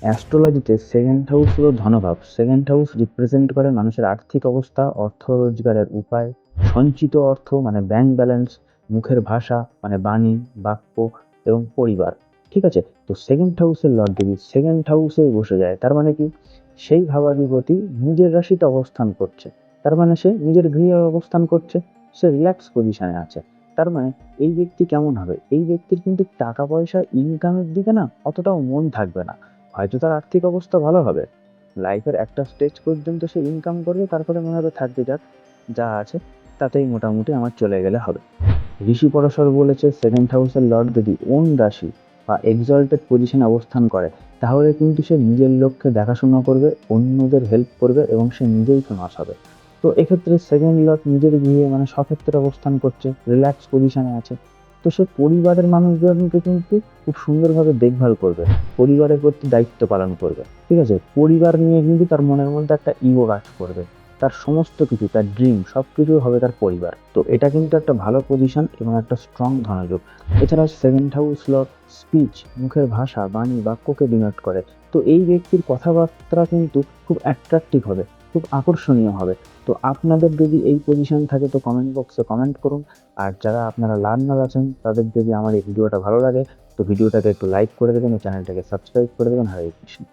অ্যাস্ট্রোলজিতে second house হলো ধনভাব। Second house represent করে মানুষের আর্থিক অবস্থা, অর্থ রোজগারের উপায়, সঞ্চিত অর্থ মানে ব্যাংক ব্যালেন্স মুখের ভাষা মানে বাণী, বাক্য এবং পরিবার। ঠিক আছে? তো সেকেন্ড হাউসের লর্ড দেবী সেকেন্ড হাউসে বসে যায়। তার মানে কি? সেই ভাবাধিপতি নিজের রাশিতে অবস্থান করছে। তার মানে সে নিজের গৃহে অবস্থান করছে, সে রিল্যাক্স পজিশনে আছে। তার মানে এই ব্যক্তি কেমন হবে? এই ব্যক্তির কিন্তু টাকা পয়সা ইনকামের দিকে না অতটাও মন থাকবে না। হয়তো তার আর্থিক অবস্থা ভালো হবে। লাইফের একটা স্টেজ পর্যন্ত সে ইনকাম করবে তারপরে মনে হবে থাকবে যাক যা আছে, তাতেই মোটামুটি আমার চলে গেলে হবে। ঋষি পরশর বলেছে সেকেন্ড হাউসের লর্ড যদি ওন রাশি বা এক্সল্টেড পজিশনে অবস্থান করে, তাহলে কিন্তু সে নিজের লক্ষ্যে দেখাশোনা করবে, অন্যদের হেল্প করবে এবং সে নিজেই ফেমাস হবে। তো এক্ষেত্রে সেকেন্ড লর্ড নিজের গিয়ে মানে সক্ষেত্রে অবস্থান করছে রিল্যাক্স পজিশনে আছে। তো সে পরিবারের মানুষজনকে কিন্তু খুব সুন্দরভাবে দেখভাল করবে, পরিবারের প্রতি দায়িত্ব পালন করবে, ঠিক আছে? পরিবার নিয়ে কিন্তু তার মনের মধ্যে একটা ইগো কাজ করবে, তার সমস্ত কিছু, তার ড্রিম সব কিছু হবে তার পরিবার। তো এটা কিন্তু একটা ভালো পজিশন এবং একটা স্ট্রং ধনযোগ। এছাড়া সেকেন্ড হাউস লর্ড স্পিচ মুখের ভাষা, বাণী, বাক্যকে ডিনোট করে। তো এই ব্যক্তির কথাবার্তা কিন্তু খুব অ্যাট্রাক্টিভ হবে। খুব আকর্ষণীয় হবে। তো আপনাদের যদি এই পজিশন থাকে তো কমেন্ট বক্সে কমেন্ট করুন। আর যারা আপনারা লার্নার আছেন, তাদের যদি আমার এই ভিডিওটা ভালো লাগে, তো ভিডিওটাকে একটু লাইক করে দেবেন, চ্যানেলটাকে সাবস্ক্রাইব করে দেবেন। হরে কৃষ্ণ।